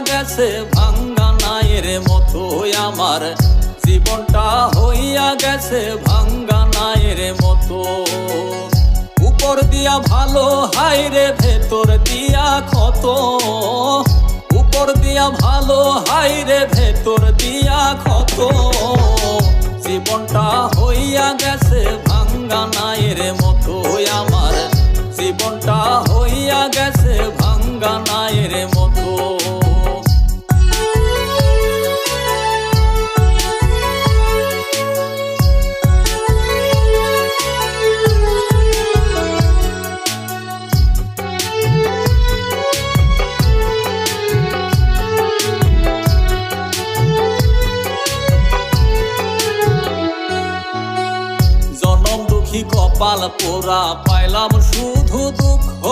গেছে ভাঙ্গা নায়ের মতো আমার। জীবনটা হইয়া গেছে ভাঙ্গা নায়ের মতো। উপর দিয়া ভালো হাইরে ভেতর দিয়া ক্ষত। উপর দিয়া ভালো হাইরে ভেতর দিয়া ক্ষত। জীবনটা হইয়া গেছে ভাঙ্গা নায়ের মতো আমার। জীবনটা হইয়া গেছে ভাঙ্গা নায়ের কপাল পোড়া পাইলাম শুধু দুঃখ।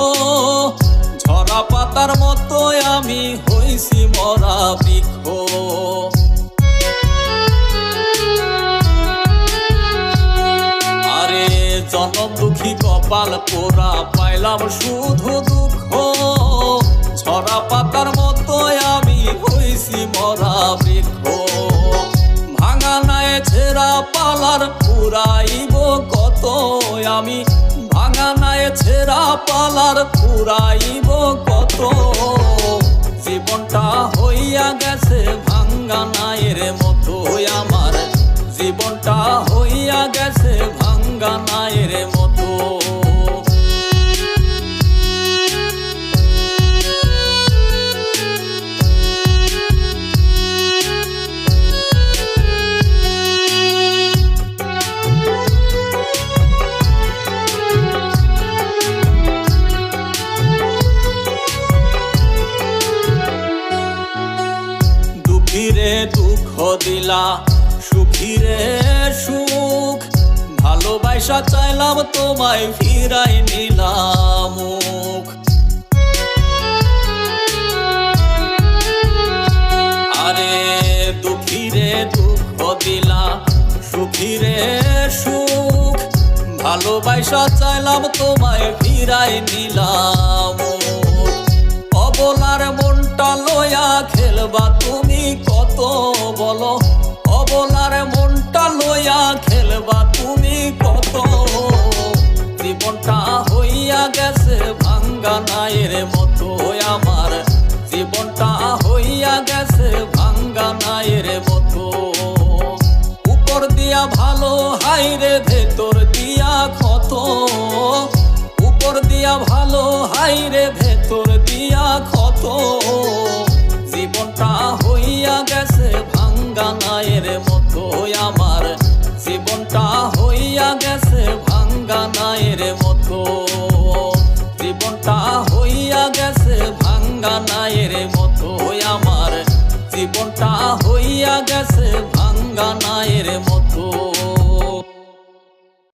ঝরা পাতার মতো আমি হইছি মরা বৃক্ষ। আরে জনম দুঃখী কপাল পোড়া পাইলাম শুধু দুঃখ। ঝরা পাতার মতো আমি ভাঙা নাই ছেঁড়া পালার পুরাইব কত। জীবনটা হইয়া গেছে ভাঙ্গা নায়ের মতো আমার। জীবনটা হইয়া গেছে ভাঙ্গা দিলা সুখীরে সুখ, ভালোবাসা চাইলাম তোমায় ফিরাই নিলাম আরে দুঃখীরে দুঃখ দিলা, সুখীরে সুখ, ভালোবাসা চাইলাম তোমায় ফিরাই নিলাম খেলবা তুমি কত বলো? অবলার মনটা লইয়া খেলবা তুমি কত? জীবনটা হইয়া গেছে ভাঙ্গা নায়ের মতো আমার। জীবনটা হইয়া গেছে ভাঙ্গা নায়ের মতো। উপর দিয়া ভালো, হাইরে ভেতর দিয়া ক্ষত। উপর দিয়া ভালো, হাইরে ভেতর মায়ের মতো। জীবনটা হইয়া গেছে ভাঙ্গা নায়ের মতো। আমার জীবনটা হইয়া গেছে ভাঙ্গা নায়ের মতো।